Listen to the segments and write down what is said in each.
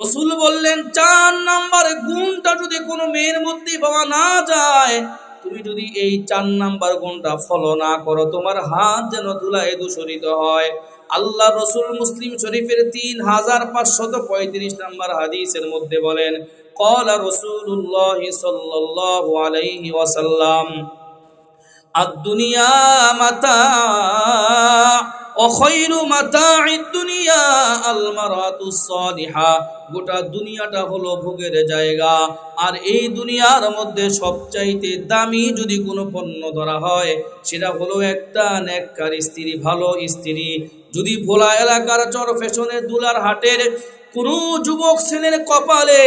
রসুল বললেন, চার নাম্বার গুণটা যদি কোনো মেয়ের মধ্যে পাওয়া না যায়, তুমি যদি এই চার নাম্বার গুণটা ফলো না করো, তোমার হাত যেন ধুলায় দূষণিত হয়। আল্লাহ রসুল মুসলিম শরীফের তিন হাজার পাঁচশত পঁয়ত্রিশ নাম্বার হাদিসের মধ্যে বলেন, কলা রসুল্লাহ সাল্লাহ আলাইহি ওয়াসাল্লাম আদুনিয়া মাতা অখৈরু মাতা দুনিয়া আলমারাতু সলিহা। গোটা দুনিয়াটা হলো ভোগের জায়গা। আর এই দুনিয়ার মধ্যে সবচাইতে দামি যদি কোনো পণ্য ধরা হয়, সেটা হলো একটা নেককার স্ত্রী, ভালো স্ত্রী। যদি ভোলা এলাকার চর ফ্যাশনের দুলার হাটের কোনো যুবক ছেলের কপালে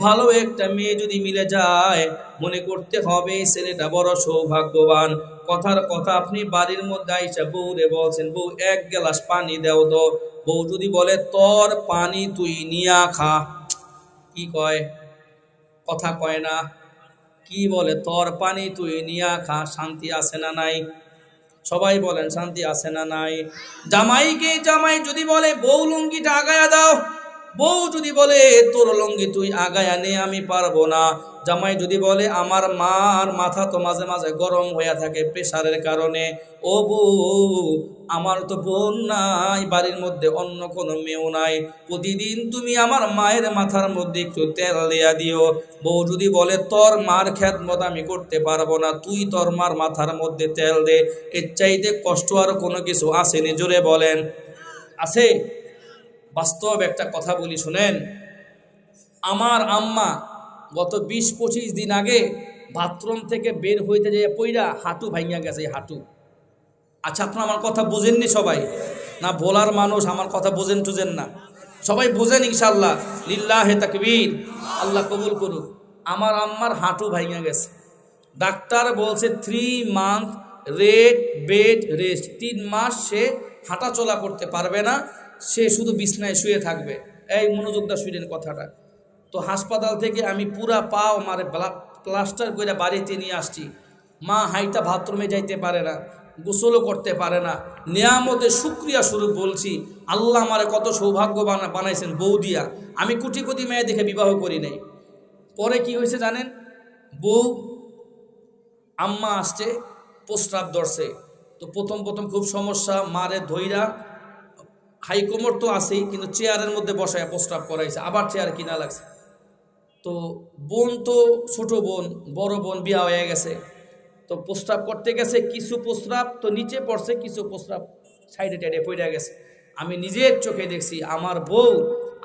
ভালো একটা মেয়ে যদি মিলে যায়, মনে করতে হবে ছেলেটা বড় সৌভাগ্যবান। কথার কথা আপনি বাড়ির মধ্যে আইসা বউ রে বলছেন, বউ, এক গ্লাস পানি দাও তো। বউ যদি বলে, তোর পানি তুই নিয়া খা। কি কয়? কথা কয় না। কি বলে? তোর পানি তুই নিয়া খা। শান্তি আছে না নাই? সবাই বলেন, শান্তি আছে না নাই? জামাইকে জামাই যদি বলে, বউ লুঙ্গিটা আগায়া দাও। বউ যদি বলে, তোর লঙ্গি তুই আগায়া নে, আমি পারব না। জামাই যদি বলে, আমার মার মাথা তো মাঝে মাঝে গরম হয়ে থাকে প্রেশারের কারণে। ও বউ, আমার তো বোন নাই, বাড়ির মধ্যে অন্য কোনো মেয়েও নাই। প্রতিদিন তুমি আমার মায়ের মাথার মধ্যে একটু তেল দেয়া দিও। বউ যদি বলে, তোর মার খ্যাতমত আমি করতে পারব না, তুই তোর মার মাথার মধ্যে তেল দে। এর চাইতে কষ্ট আর কোনো কিছু আসেনি, জোরে বলেন। আছে? বাস্তব একটা কথা বলি, শুনেন। আমার আম্মা গত বিশ পঁচিশ দিন আগে বাথরুম থেকে বের হইতে যেয়ে পইরা হাঁটু ভাইয়া গেছে, এই হাঁটু। আচ্ছা আপনার আমার কথা বোঝেননি সবাই? না বলার মানুষ আমার কথা বোঝেন টুঝেন না। সবাই বুঝেন ইনশাল্লাহ লিল্লাহে তাকবীর। আল্লাহ কবুল করুক। আমার আম্মার হাঁটু ভাইয়া গেছে। ডাক্তার বলছে three month red bed rest তিন মাস সে হাঁটা চলা করতে পারবে না। সে শুধু বিছনায় শুয়ে থাকবে। এই মনোযোগটা শুনেন কথাটা। তো হাসপাতাল থেকে আমি পুরা পাও আমার প্লাস্টার করে বাড়িতে নিয়ে আসছি। মা হাইটা বাথরুমে যাইতে পারে না, গোসলও করতে পারে না। নিয়ামতে শুক্রিয়া স্বরূপ বলছি, আল্লাহ আমারে কত সৌভাগ্য বানা বানাইছেন বউ দিয়া। আমি কুটি কুটি মেয়ে দেখে বিবাহ করি নাই। পরে কি হয়েছে জানেন? বউ, আম্মা আসছে, প্রস্রাব দর্শে তো প্রথম প্রথম খুব সমস্যা, মারে ধইরা হাই কোমর তো আছেই, কিন্তু চেয়ারের মধ্যে বসায় প্রস্রাব করাইছে, আবার চেয়ার কিনা লাগছে। তো বোন তো ছোট বোন, বড় বোন বিয়া হয়ে গেছে। তো প্রস্রাব করতে গেছে, কিছু প্রস্রাব তো নিচে পড়ছে, কিছু প্রস্রাব সাইডে টাইডে পড়ে গেছে। আমি নিজের চোখে দেখছি, আমার বউ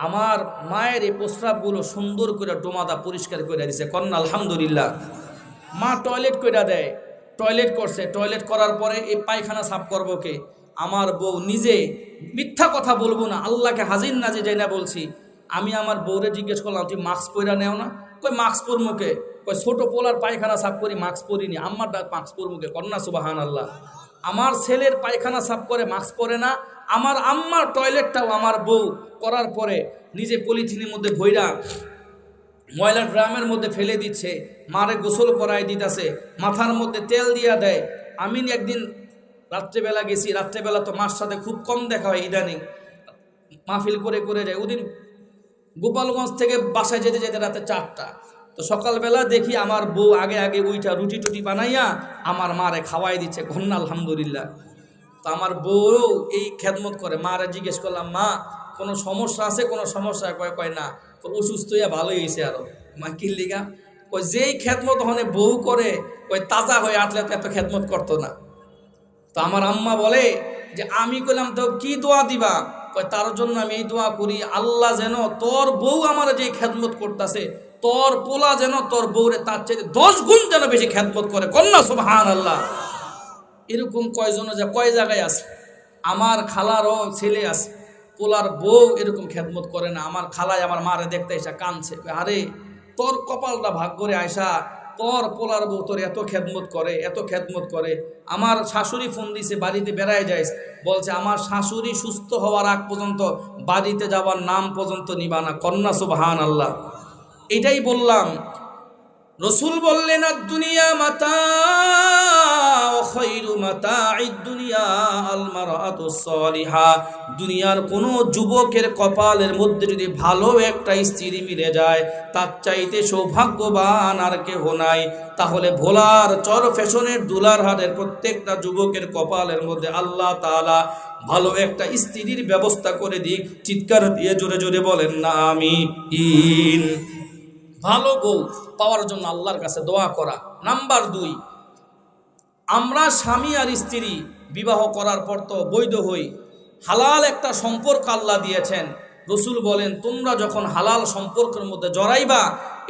আমার মায়ের এই প্রস্রাবগুলো সুন্দর করে ডোমাদা পরিষ্কার করে দিছে, কন্যা আলহামদুলিল্লাহ। মা টয়লেট করে দেয় টয়লেট করছে টয়লেট করার পরে এই পায়খানা সাফ করব কে? আমার বউ নিজে মিথ্যা কথা বলব না, আল্লাহকে হাজির না যে যাই না বলছি। আমি আমার বউরে জিজ্ঞেস করলাম, তুই মাস্ক পরে নেও না? কই মাস্ক পর মুখে কই ছোট পোলার পায়খানা সাফ করি, মাস্ক পরিনি। আমার মাস্ক পর মুখে কন্যা সুবাহান আল্লাহ আমার ছেলের পায়খানা সাফ করে, মাস্ক পরে না। আমার আম্মার টয়লেটটাও আমার বউ করার পরে নিজে পলিথিনের মধ্যে ভৈরা ময়লা ড্রামের মধ্যে ফেলে দিচ্ছে, মারে গোসল করাই দিতেছে, মাথার মধ্যে তেল দিয়া দেয়। আমি একদিন রাত্রেবেলা গেছি, রাত্রেবেলা তো মার সাথে খুব কম দেখা হয় ইদানিং। মাহফিল করে করে যায়। ওদিন গোপালগঞ্জ থেকে বাসায় যেতে যেতে রাতে চারটা। তো সকালবেলা দেখি আমার বউ আগে আগে উইটা রুটি টুটি বানাইয়া আমার মারে খাওয়াই দিচ্ছে। ঘন্না, আলহামদুলিল্লাহ। তো আমার বউ এই খেদমত করে। মারে জিজ্ঞেস করলাম, মা, কোনো সমস্যা আছে? কোনো সমস্যা? কয় কয় না। তো অসুস্থ হইয়া ভালোই হয়েছে আরও। মা কিল্লিগা কয়, যেই খেদমত হনে বউ করে, কয়, তাজা হয়ে আটলে এত খেদমত করতো না। তো আমার আম্মা বলে যে, আমি কইলাম তো কি দোয়া দিবা? তার জন্য আমি এই দোয়া করি, আল্লাহ যেন তোর বউ আমার যে খেদমত করতেছে, তোর পোলা যেন তোর বউরে তার চাইতে দশ গুণ যেন বেশি খেদমত করে। কন্যা সুবহান আল্লাহ এরকম কয়জন যে কয় জায়গায় আছে? আমার খালারও ছেলে আছে, পোলার বউ এরকম খেদমত করে না। আমার খালায় আমার মারে দেখতে এসে কানছে আরে, তোর কপালটা ভাগ করে আয়সা তোর পোলার বোতর এত খেদমত করে, এত খেদমত করে। আমার শাশুড়ি ফোন দিছে, বাড়িতে বেড়ায় যাইস। বলছে, আমার শাশুড়ি সুস্থ হওয়ার আগ পর্যন্ত বাড়িতে যাওয়ার নাম পর্যন্ত নিবানা কন্যা সুবাহান আল্লাহ এটাই বললাম। রসুল বললেন আর দুনিয়া মাতা মাতা দুনিয়া আলমারাতু সলিহা। দুনিয়ার কোনো যুবকের কপালের মধ্যে যদি ভালো একটা স্ত্রী মিলে যায়, তার চাইতে সৌভাগ্যবান আর কেহ নাই। তাহলে ভোলার চর ফ্যাশনের দুলার হাটের প্রত্যেকটা যুবকের কপালের মধ্যে আল্লাহ তাআলা ভালো একটা স্ত্রীর ব্যবস্থা করে দিক। চিৎকার দিয়ে জোরে জোরে বলেন, না আমি ইন ভালো বউ পাওয়ার জন্য আল্লাহর কাছে দোয়া করা। নাম্বার দুই, আমরা স্বামী আর স্ত্রী বিবাহ করার পর তো বৈধ হই। হালাল একটা সম্পর্ক আল্লাহ দিয়েছেন। রসুল বলেন, তোমরা যখন হালাল সম্পর্কের মধ্যে জড়াইবা,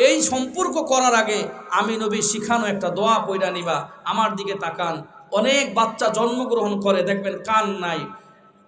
এই সম্পর্ক করার আগে আমি নবী শিখানো একটা দোয়া পয়রা নিবা। আমার দিকে তাকান, অনেক বাচ্চা জন্মগ্রহণ করে, দেখবেন কান নাই।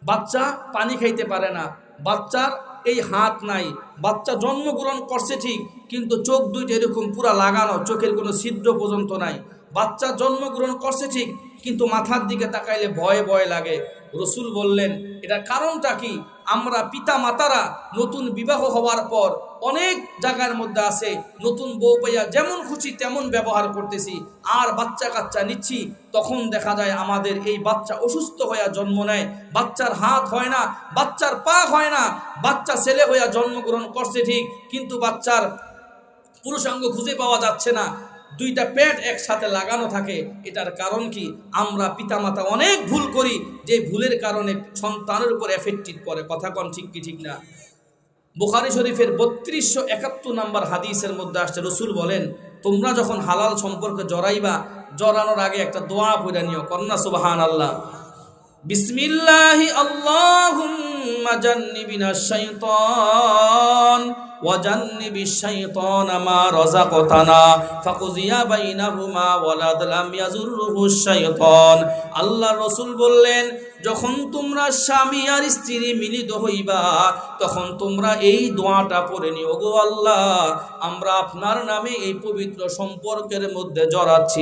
বাচ্চা পানি খাইতে পারে না, বাচ্চার এই হাত নাই। বাচ্চা জন্মগ্রহণ করছে ঠিক, কিন্তু চোখ দুইটা এরকম পুরা লাগানো, চোখের কোনো ছিদ্র পর্যন্ত নাই। বাচ্চা জন্মগ্রহণ করছে ঠিক, কিন্তু মাথার দিকে তাকাইলে ভয়ে ভয় লাগে। রসুল বললেন, এটার কারণটা কি? আমরা পিতা মাতারা নতুন বিবাহ হওয়ার পর অনেক জায়গার মধ্যে আছে, নতুন বউ পাইয়া যেমন খুশি তেমন ব্যবহার করতেছি। আর বাচ্চা কাচ্চা নিচ্ছি, তখন দেখা যায় আমাদের এই বাচ্চা অসুস্থ হইয়া জন্ম নেয়। বাচ্চার হাত হয় না, বাচ্চার পা হয় না, বাচ্চা ছেলে হইয়া জন্মগ্রহণ করছে ঠিক, কিন্তু বাচ্চার পুরুষাঙ্গ খুঁজে পাওয়া যাচ্ছে না। দুইটা পেট একসাথে লাগানো থাকে, এটার কারণ কি? আমরা পিতামাতা অনেক ভুল করি, যে ভুলের কারণে সন্তানের উপর এফেক্টিভ করে কথা কন ঠিক কি ঠিক না? বুখারি শরীফের বত্রিশশো একাত্তর নাম্বার হাদিসের মধ্যে আসছে, রসুল বলেন, তোমরা যখন হালাল সম্পর্কে জড়াইবা, জড়ানোর আগে একটা দোয়া পড়ে কন্যা সুবাহান আল্লাহ বিসমিল্লাহি আল্লাহুম্মা জান্নিবিনা শাইতান وجنب الشيطان ما رزقتنا فقضي بينهما ولد لم يزره الشيطان আল্লাহ রসুল বললেন যখন তোমরা স্বামী আর স্ত্রী মিলিত হইবা তখন তোমরা এই দোয়াটা পড়ে নিও গো আল্লাহ আমরা আপনার নামে এই পবিত্র সম্পর্কের মধ্যে জড়াচ্ছি